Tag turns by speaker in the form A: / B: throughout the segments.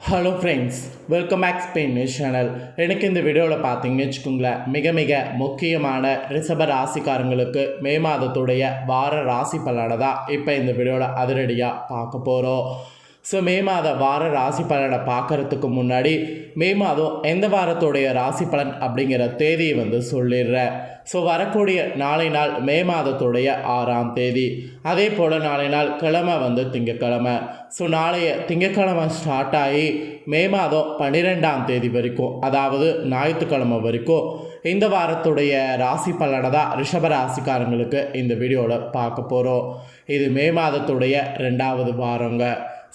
A: Hello friends welcome back Spain news channel எனக்கு இந்த வீடியோவில் பார்த்தீங்கன்னு வச்சுக்கோங்களேன் மிக மிக முக்கியமான ரிஷப ராசிக்காரங்களுக்கு மே மாதத்துடைய வார ராசி பலனை தான் இப்போ இந்த வீடியோவில் அதிரடியாக பார்க்க போகிறோம். ஸோ மே மாத வார ராசி பலனை பார்க்கறதுக்கு முன்னாடி மே மாதம் எந்த வாரத்துடைய ராசி பலன் அப்படிங்கிற தேதியை வந்து சொல்லிடுறேன் ஸோ வரக்கூடிய நாளை நாள் மே மாதத்துடைய ஆறாம் தேதி அதே போல் நாளை நாள் கிழமை வந்து திங்கக்கிழமை ஸோ நாளைய திங்கக்கிழமை ஸ்டார்ட் ஆகி மே மாதம் பன்னிரெண்டாம் தேதி வரைக்கும் அதாவது ஞாயிற்றுக்கிழமை வரைக்கும் இந்த வாரத்துடைய ராசி பலனை தான் ரிஷப ராசிக்காரங்களுக்கு இந்த வீடியோவில் பார்க்க போகிறோம் இது மே மாதத்துடைய ரெண்டாவது வாரங்க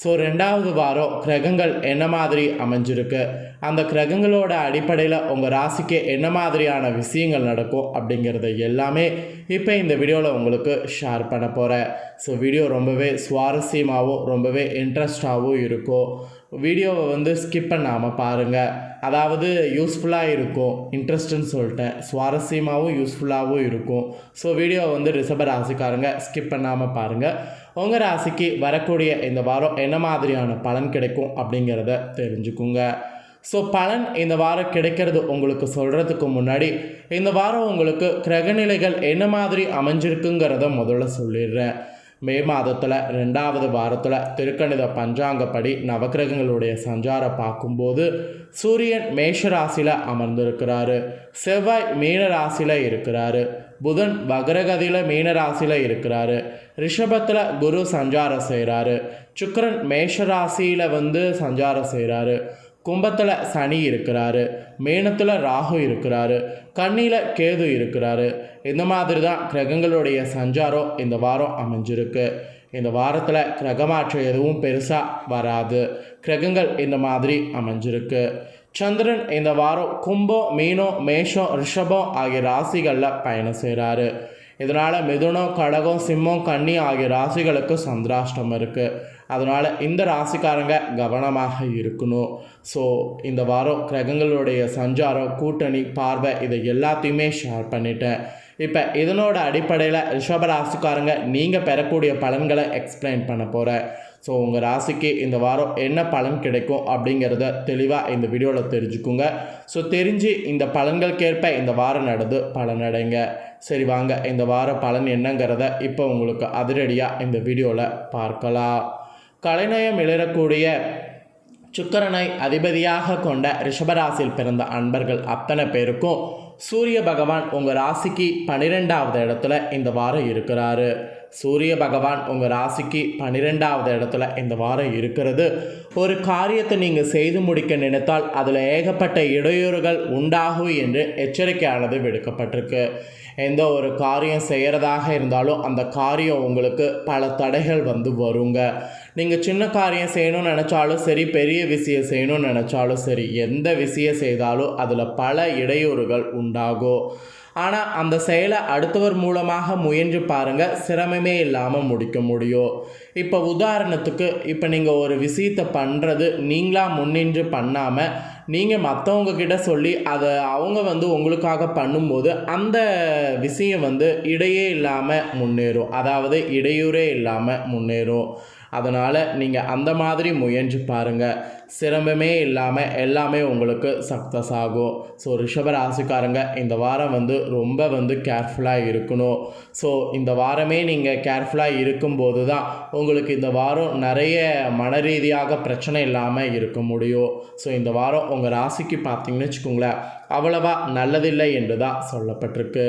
A: ஸோ ரெண்டாவது வாரம் கிரகங்கள் என்ன மாதிரி அமைஞ்சிருக்கு? அந்த கிரகங்களோட அடிப்படையில் உங்கள் ராசிக்கு என்ன மாதிரியான விஷயங்கள் நடக்கும் அப்படிங்கிறத எல்லாமே இப்போ இந்த வீடியோவில் உங்களுக்கு ஷேர் பண்ண போகிறேன் ஸோ வீடியோ ரொம்பவே சுவாரஸ்யமாகவும் ரொம்பவே இன்ட்ரெஸ்டாகவும் இருக்கும். வீடியோவை வந்து ஸ்கிப் பண்ணாமல் பாருங்கள் அதாவது யூஸ்ஃபுல்லாக இருக்கும் இன்ட்ரெஸ்ட்டுன்னு சொல்லிட்டேன். சுவாரஸ்யமாகவும் யூஸ்ஃபுல்லாகவும் இருக்கும். ஸோ வீடியோ வந்து ரிஷப ராசிக்காரங்க ஸ்கிப் பண்ணாமல் பாருங்கள் உங்கள் ராசிக்கு வரக்கூடிய இந்த வாரம் என்ன மாதிரியான பலன் கிடைக்கும் அப்படிங்கிறத தெரிஞ்சுக்குங்க. ஸோ பலன் இந்த வாரம் கிடைக்கிறது உங்களுக்கு சொல்கிறதுக்கு முன்னாடி இந்த வாரம் உங்களுக்கு கிரகநிலைகள் என்ன மாதிரி அமைஞ்சிருக்குங்கிறத முதல்ல சொல்லிடுறேன். மே மாதத்தில் ரெண்டாவது வாரத்தில் திருக்கணித பஞ்சாங்கப்படி நவக்கிரகங்களுடைய சஞ்சாரம் பார்க்கும்போது சூரியன் மேஷ ராசியில் அமர்ந்திருக்கிறாரு. செவ்வாய் மீன ராசியில் இருக்கிறாரு. புதன் வக்ரகதியில் மீனராசியில் இருக்கிறாரு. ரிஷபத்தில் குரு சஞ்சாரம் செய்கிறாரு சுக்கரன் மேஷராசியில் வந்து சஞ்சாரம் செய்கிறாரு கும்பத்தில் சனி இருக்கிறாரு. மேனத்தில் ராகு இருக்கிறாரு. கண்ணியில் கேது இருக்கிறாரு. இந்த மாதிரி தான் கிரகங்களுடைய சஞ்சாரம் இந்த வாரம் அமைஞ்சிருக்கு. இந்த வாரத்தில் கிரகமாற்றம் எதுவும் பெருசாக வராது. கிரகங்கள் இந்த மாதிரி அமைஞ்சிருக்கு. சந்திரன் இந்த வாரம் கும்பம் மீனம் மேஷம் ரிஷபம் ஆகிய ராசிகளில் பயணம் செய்கிறாரு இதனால் மிதுனம் கடகம் சிம்மம் கன்னி ஆகிய ராசிகளுக்கு சந்திராஷ்டம் இருக்குது அதனால் இந்த ராசிக்காரங்க கவனமாக இருக்கணும். ஸோ இந்த வாரம் கிரகங்களுடைய சஞ்சாரம் கூட்டணி பார்வை இதை எல்லாத்தையுமே ஷேர் பண்ணிட்டேன். இப்போ இதனோட அடிப்படையில் ரிஷப ராசிக்காரங்க நீங்கள் பெறக்கூடிய பலன்களை எக்ஸ்பிளைன் பண்ண போகிறேன் ஸோ உங்கள் ராசிக்கு இந்த வாரம் என்ன பலன் கிடைக்கும் அப்படிங்கிறத தெளிவாக இந்த வீடியோவில் தெரிஞ்சுக்குங்க. ஸோ தெரிஞ்சு இந்த பலன்களுக்கேற்ப இந்த வாரம் நடந்து பலனடைங்க சரி வாங்க. இந்த வார பலன் என்னங்கிறத இப்போ உங்களுக்கு அதிரடியாக இந்த வீடியோவில் பார்க்கலாம். கலைநயம் இழரக்கூடிய சுக்கரனை அதிபதியாக கொண்ட ரிஷபராசியில் பிறந்த அன்பர்கள் அத்தனை பேருக்கும் சூரிய பகவான் உங்கள் ராசிக்கு பன்னிரெண்டாவது இடத்துல இந்த வாரம் இருக்கிறாரு. சூரிய பகவான் உங்கள் ராசிக்கு பன்னிரெண்டாவது இடத்துல இந்த வாரம் இருக்கிறது. ஒரு காரியத்தை நீங்கள் செய்து முடிக்க நினைத்தால் அதில் ஏகப்பட்ட இடையூறுகள் உண்டாகும் என்று எச்சரிக்கையானது விடுக்கப்பட்டிருக்கு. எந்த ஒரு காரியம் செய்கிறதாக இருந்தாலும் அந்த காரியம் உங்களுக்கு பல தடைகள் வந்து வருங்க. நீங்கள் சின்ன காரியம் செய்யணும்னு நினச்சாலும் சரி பெரிய விஷயம் செய்யணும்னு நினச்சாலும் சரி எந்த விஷயம் செய்தாலும் அதில் பல இடையூறுகள் உண்டாகும். ஆனால் அந்த செயலை அடுத்தவர் மூலமாக முயன்று பாருங்கள் சிரமமே இல்லாமல் முடிக்க முடியும். இப்போ உதாரணத்துக்கு இப்போ நீங்கள் ஒரு விஷயத்தை பண்ணுறது நீங்களாக முன்னின்று பண்ணாமல் நீங்கள் மற்றவங்க கிட்ட சொல்லி அதை அவங்க வந்து உங்களுக்காக பண்ணும்போது அந்த விஷயம் வந்து இடையே இல்லாமல் முன்னேறும். அதாவது இடையூறே இல்லாமல் முன்னேறும். அதனால் நீங்கள் அந்த மாதிரி முயன்று பாருங்கள் சிரமமே இல்லாமல் எல்லாமே உங்களுக்கு சக்ஸஸ் ஆகும். ஸோ ரிஷப ராசிக்காரங்க இந்த வாரம் வந்து ரொம்ப வந்து கேர்ஃபுல்லாக இருக்கணும். ஸோ இந்த வாரமே நீங்கள் கேர்ஃபுல்லாக இருக்கும்போது தான் உங்களுக்கு இந்த வாரம் நிறைய மன ரீதியாக பிரச்சனை இல்லாமல் இருக்க முடியும். ஸோ இந்த வாரம் உங்கள் ராசிக்கு பார்த்தீங்கன்னு வச்சுக்கோங்களேன் அவ்வளவா நல்லதில்லை என்று தான் சொல்லப்பட்டிருக்கு.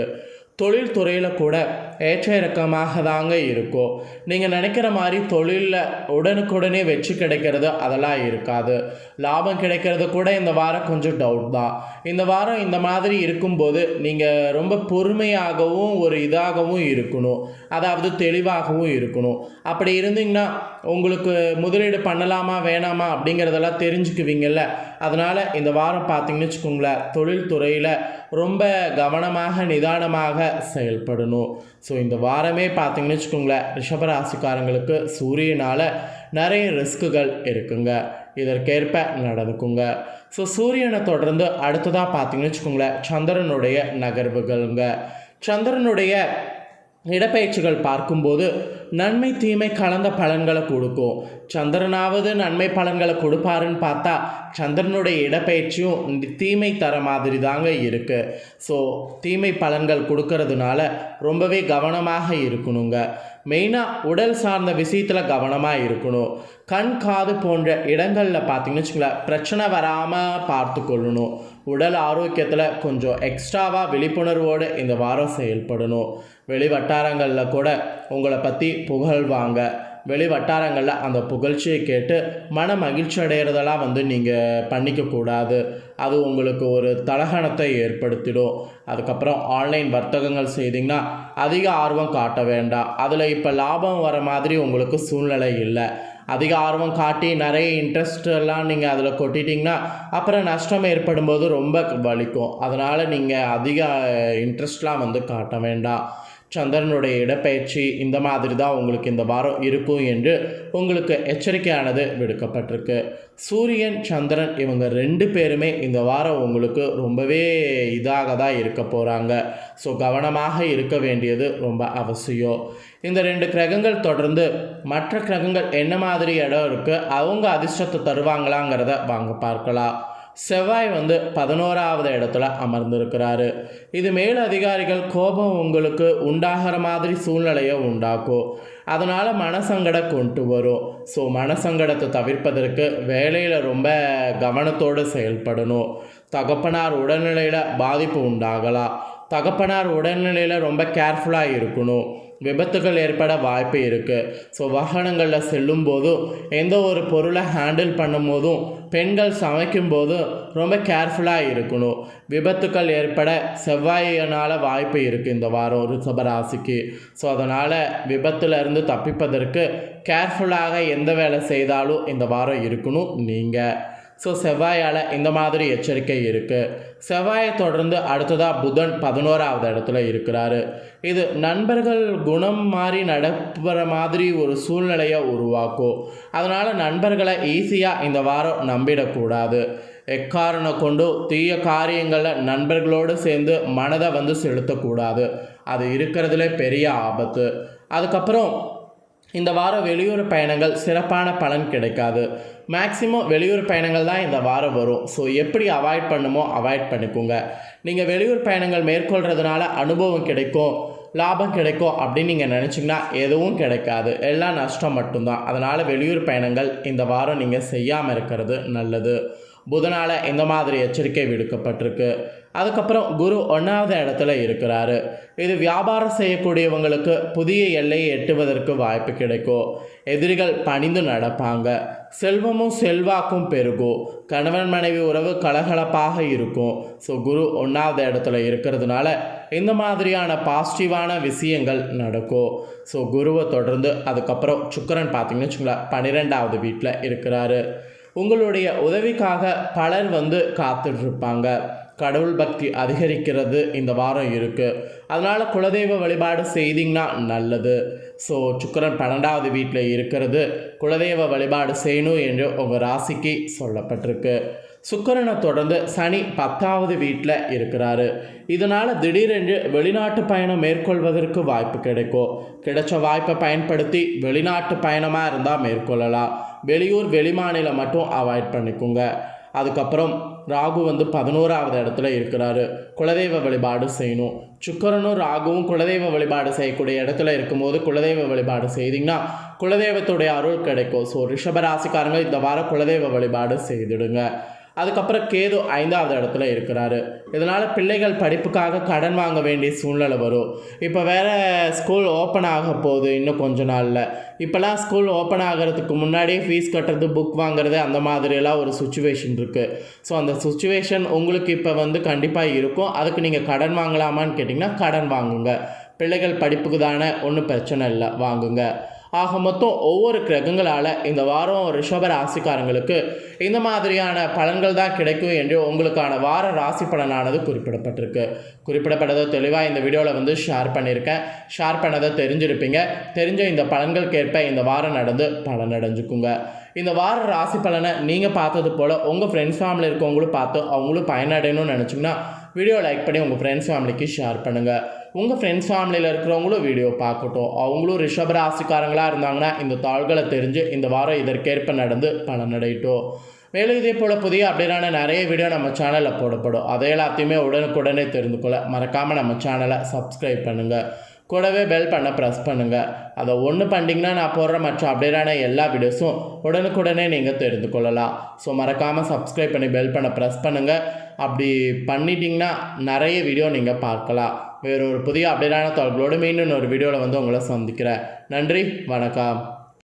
A: தொழில்துறையில் கூட ஏற்ற இறக்கமாக தாங்க இருக்கும் நீங்கள் நினைக்கிற மாதிரி தொழிலில் உடனுக்குடனே வெற்றி கிடைக்கிறது அதெல்லாம் இருக்காது. லாபம் கிடைக்கிறது கூட இந்த வாரம் கொஞ்சம் டவுட் தான். இந்த வாரம் இந்த மாதிரி இருக்கும்போது நீங்கள் ரொம்ப பொறுமையாகவும் ஒரு இதாகவும் இருக்கணும். அதாவது தெளிவாகவும் இருக்கணும். அப்படி இருந்தீங்கன்னா உங்களுக்கு முதலீடு பண்ணலாமா வேணாமா அப்படிங்கிறதெல்லாம் தெரிஞ்சுக்குவீங்கள்ல அதனால் இந்த வாரம் பார்த்தீங்கன்னு வச்சுக்கோங்களேன் தொழில் துறையில் ரொம்ப கவனமாக நிதானமாக செயல்படணும். ஸோ இந்த வாரமே பார்த்தீங்கன்னு வச்சுக்கோங்களேன் ரிஷபராசிக்காரங்களுக்கு சூரியனால் நிறைய ரிஸ்க்குகள் இருக்குங்க. இதற்கேற்ப நடந்துக்குங்க. ஸோ சூரியனை தொடர்ந்து அடுத்ததாக பார்த்தீங்கன்னு வச்சுக்கோங்களேன் சந்திரனுடைய நகர்வுகளுங்க. சந்திரனுடைய இடப்பெயர்ச்சிகள் பார்க்கும்போது நன்மை தீமை கலந்த பலன்களை கொடுக்கும். சந்திரனாவது நன்மை பலன்களை கொடுப்பாருன்னு பார்த்தா சந்திரனுடைய இடப்பெயர்ச்சியும் தீமை தர மாதிரி தாங்க இருக்குது ஸோ தீமை பலன்கள் கொடுக்கறதுனால ரொம்பவே கவனமாக இருக்கணுங்க. மெயினாக உடல் சார்ந்த விஷயத்தில் கவனமாக இருக்கணும். கண் காது போன்ற இடங்களில் பார்த்தீங்கன்னு வச்சுங்களேன் பிரச்சனை வராமல் பார்த்து கொள்ளணும் உடல் ஆரோக்கியத்தில் கொஞ்சம் எக்ஸ்ட்ராவாக விழிப்புணர்வோடு இந்த வாரம் செயல்படணும். வெளி வட்டாரங்களில் கூட உங்களை பற்றி புகழ்வாங்க. வெளி வட்டாரங்களில் அந்த புகழ்ச்சியை கேட்டு மன மகிழ்ச்சி அடைகிறதெல்லாம் வந்து நீங்கள் பண்ணிக்கக்கூடாது அது உங்களுக்கு ஒரு தலகணத்தை ஏற்படுத்திடும். அதுக்கப்புறம் ஆன்லைன் வர்த்தகங்கள் செய்தீங்கன்னா அதிக ஆர்வம் காட்ட வேண்டாம். அதில் இப்போ லாபம் வர மாதிரி உங்களுக்கு சூழ்நிலை இல்லை. அதிக ஆர்வம் காட்டி நிறைய இன்ட்ரெஸ்ட் எல்லாம் நீங்கள் அதில் கொட்டிட்டிங்கன்னா அப்புறம் நஷ்டம் ஏற்படும் போது ரொம்ப வலிக்கும். அதனால் நீங்கள் அதிக இன்ட்ரெஸ்ட்லாம் வந்து காட்ட வேண்டாம். சந்திரனுடைய இடப்பெயர்ச்சி இந்த மாதிரி தான் உங்களுக்கு இந்த வாரம் இருக்கும் என்று உங்களுக்கு எச்சரிக்கையானது விடுக்கப்பட்டிருக்கு. சூரியன் சந்திரன் இவங்க ரெண்டு பேருமே இந்த வாரம் உங்களுக்கு ரொம்பவே இதாக தான் இருக்க போகிறாங்க ஸோ கவனமாக இருக்க வேண்டியது ரொம்ப அவசியம். இந்த ரெண்டு கிரகங்கள் தொடர்ந்து மற்ற கிரகங்கள் என்ன மாதிரி இடம் இருக்குது அவங்க அதிர்ஷ்டத்தை தருவாங்களாங்கிறத வாங்க பார்க்கலாம். செவ்வாய் வந்து பதினோராவது இடத்துல அமர்ந்திருக்கிறாரு. இது மேல் அதிகாரிகள் கோபம் உங்களுக்கு உண்டாகிற மாதிரி சூழ்நிலையை உண்டாக்கும். அதனால் மனசங்கடம் கொண்டு வரும். ஸோ மனசங்கடத்தை தவிர்ப்பதற்கு வேலையில் ரொம்ப கவனத்தோடு செயல்படணும். தகப்பனார் உடல்நிலையில் பாதிப்பு உண்டாகலாம். தகப்பனார் உடல்நிலையில் ரொம்ப கேர்ஃபுல்லாக இருக்கணும். விபத்துகள் ஏற்பட வாய்ப்பு இருக்குது ஸோ வாகனங்களில் செல்லும் போதும் எந்த ஒரு பொருளை ஹேண்டில் பண்ணும்போதும் பெண்கள் சமைக்கும் போதும் ரொம்ப கேர்ஃபுல்லாக இருக்கணும். விபத்துக்கள் ஏற்பட செவ்வாயினால் வாய்ப்பு இருக்குது இந்த வாரம் ரிஷபராசிக்கு. ஸோ அதனால் விபத்துலேருந்து தப்பிப்பதற்கு கேர்ஃபுல்லாக எந்த வேலை செய்தாலும் இந்த வாரம் இருக்கணும். நீங்கள் ஸோ செவ்வாயால் இந்த மாதிரி எச்சரிக்கை இருக்குது செவ்வாயை தொடர்ந்து அடுத்ததாக புதன் பதினோராவது இடத்துல இருக்கிறாரு. இது நண்பர்கள் குணம் மாறி நடப்புற மாதிரி ஒரு சூழ்நிலையை உருவாக்கும். அதனால் நண்பர்களை ஈஸியாக இந்த வாரம் நம்பிடக்கூடாது. எக்காரணம் கொண்டு தீய காரியங்களில் நண்பர்களோடு சேர்ந்து மனதை வந்து செலுத்தக்கூடாது. அது இருக்கிறதுல பெரிய ஆபத்து. அதுக்கப்புறம் இந்த வாரம் வெளியூர் பயணங்கள் சிறப்பான பலன் கிடைக்காது. மேக்ஸிமம் வெளியூர் பயணங்கள் தான் இந்த வாரம் வரும். ஸோ எப்படி அவாய்ட் பண்ணுமோ அவாய்ட் பண்ணிக்கோங்க. நீங்கள் வெளியூர் பயணங்கள் மேற்கொள்கிறதுனால அனுபவம் கிடைக்கும் லாபம் கிடைக்கும் அப்படின்னு நீங்கள் நினச்சிங்கன்னா எதுவும் கிடைக்காது. எல்லாம் நஷ்டம் மட்டும்தான். அதனால் வெளியூர் பயணங்கள் இந்த வாரம் நீங்கள் செய்யாமல் இருக்கிறது நல்லது. புதனால் இந்த மாதிரி எச்சரிக்கை விடுக்கப்பட்டிருக்கு. அதுக்கப்புறம் குரு ஒன்றாவது இடத்துல இருக்கிறாரு. இது வியாபாரம் செய்யக்கூடியவங்களுக்கு புதிய எல்லையை எட்டுவதற்கு வாய்ப்பு கிடைக்கும். எதிரிகள் பணிந்து நடப்பாங்க. செல்வமும் செல்வாக்கும் பெருகும். கணவன் மனைவி உறவு கலகலப்பாக இருக்கும். ஸோ குரு ஒன்றாவது இடத்துல இருக்கிறதுனால இந்த மாதிரியான பாசிட்டிவான விஷயங்கள் நடக்கும். ஸோ குருவை தொடர்ந்து அதுக்கப்புறம் சுக்கரன் பார்த்தீங்கன்னு வச்சுங்களேன் பன்னிரெண்டாவது வீட்டில் இருக்கிறாரு. உங்களுடைய உதவிக்காக பலர் வந்து காத்துட்ருப்பாங்க கடவுள் பக்தி அதிகரிக்கிறது. இந்த வாரம் இருக்குது அதனால் குலதெய்வ வழிபாடு செய்தீங்கன்னா நல்லது. ஸோ சுக்கரன் பன்னெண்டாவது வீட்டில் இருக்கிறது. குலதெய்வ வழிபாடு செய்யணும் என்று உங்கள் ராசிக்கு சொல்லப்பட்டிருக்கு. சுக்கரனை தொடர்ந்து சனி பத்தாவது வீட்டில் இருக்கிறாரு. இதனால் திடீரென்று வெளிநாட்டு பயணம் மேற்கொள்வதற்கு வாய்ப்பு கிடைக்கும். கிடைச்ச வாய்ப்பை பயன்படுத்தி வெளிநாட்டு பயணமாக இருந்தால் மேற்கொள்ளலாம். வெளியூர் வெளிமாநிலம் மட்டும் அவாய்ட் பண்ணிக்கோங்க. அதுக்கப்புறம் ராகு வந்து பதினோராவது இடத்துல இருக்கிறாரு. குலதெய்வ வழிபாடு செய்யணும். சுக்கரனும் ராகுவும் குலதெய்வ வழிபாடு செய்யக்கூடிய இடத்துல இருக்கும்போது குலதெய்வ வழிபாடு செய்தீங்கன்னா குலதெய்வத்துடைய அருள் கிடைக்கும். ஸோ ரிஷபராசிக்காரங்க இந்த வாரம் குலதெய்வ வழிபாடு செய்திடுங்க. அதுக்கப்புறம் கேது ஐந்தாவது இடத்துல இருக்கிறாரு. இதனால் பிள்ளைகள் படிப்புக்காக கடன் வாங்க வேண்டிய சூழ்நிலை வரும். இப்போ வேறு ஸ்கூல் ஓப்பன் ஆக போகுது இன்னும் கொஞ்ச நாளில். இப்போல்லாம் ஸ்கூல் ஓப்பன் ஆகிறதுக்கு முன்னாடியே ஃபீஸ் கட்டுறது புக் வாங்குறது அந்த மாதிரியெல்லாம் ஒரு சுச்சுவேஷன் இருக்குது ஸோ அந்த சுச்சுவேஷன் உங்களுக்கு இப்போ வந்து கண்டிப்பாக இருக்கும். அதுக்கு நீங்கள் கடன் வாங்கலாமான்னு கேட்டிங்கன்னா கடன் வாங்குங்க. பிள்ளைகள் படிப்புக்கு தானே ஒன்றும் பிரச்சனை இல்லை. வாங்குங்க. ஆக மொத்தம் ஒவ்வொரு கிரகங்களால் இந்த வாரம் ரிஷப ராசிக்காரங்களுக்கு இந்த மாதிரியான பலன்கள் தான் கிடைக்கும் என்று உங்களுக்கான வார ராசி பலனானது குறிப்பிடப்பட்டிருக்கு. குறிப்பிடப்பட்டதை தெளிவாக இந்த வீடியோவில் வந்து ஷேர் பண்ணியிருக்கேன். ஷேர் பண்ணதை தெரிஞ்சிருப்பீங்க. தெரிஞ்ச இந்த பலன்களுக்கேற்ப இந்த வாரம் நடந்து பலன் அடைஞ்சுக்குங்க. இந்த வார ராசி பலனை நீங்கள் பார்த்தது போல் உங்கள் ஃப்ரெண்ட்ஸ் ஃபேமிலி இருக்கவங்களும் பார்த்து அவங்களும் பயனடையணும்னு நினச்சிங்கன்னா வீடியோ லைக் பண்ணி உங்கள் ஃப்ரெண்ட்ஸ் ஃபேமிலிக்கு ஷேர் பண்ணுங்கள் உங்கள் ஃப்ரெண்ட்ஸ் ஃபேமிலியில் இருக்கிறவங்களும் வீடியோ பார்க்கட்டும். அவங்களும் ரிஷப ராசிக்காரங்களாக இருந்தாங்கன்னா இந்த தாள்களை தெரிஞ்சு இந்த வாரம் இதற்கேற்ப நடந்து பலனடையட்டும். மேலும் இதே போல் புதிய அப்படின்னா நிறைய வீடியோ நம்ம சேனலில் போடப்படும். அதை எல்லாத்தையுமே உடனுக்குடனே தெரிந்து கொள்ள மறக்காமல் நம்ம சேனலை சப்ஸ்கிரைப் பண்ணுங்கள் கூடவே பெல் பண்ண ப்ரெஸ் பண்ணுங்கள் அதை ஒன்று பண்ணிங்கன்னா நான் போடுற மற்ற அப்டேட்டான எல்லா வீடியோஸும் உடனுக்குடனே நீங்கள் தெரிந்து கொள்ளலாம். ஸோ மறக்காமல் சப்ஸ்கிரைப் பண்ணி பெல் பண்ண ப்ரெஸ் பண்ணுங்கள் அப்படி பண்ணிட்டீங்கன்னா நிறைய வீடியோ நீங்கள் பார்க்கலாம். வேறு ஒரு புதிய அப்டேட்டான தகவலோடு மீண்டும் ஒரு வீடியோவில் வந்து உங்களை சந்திக்கிறேன். நன்றி வணக்கம்.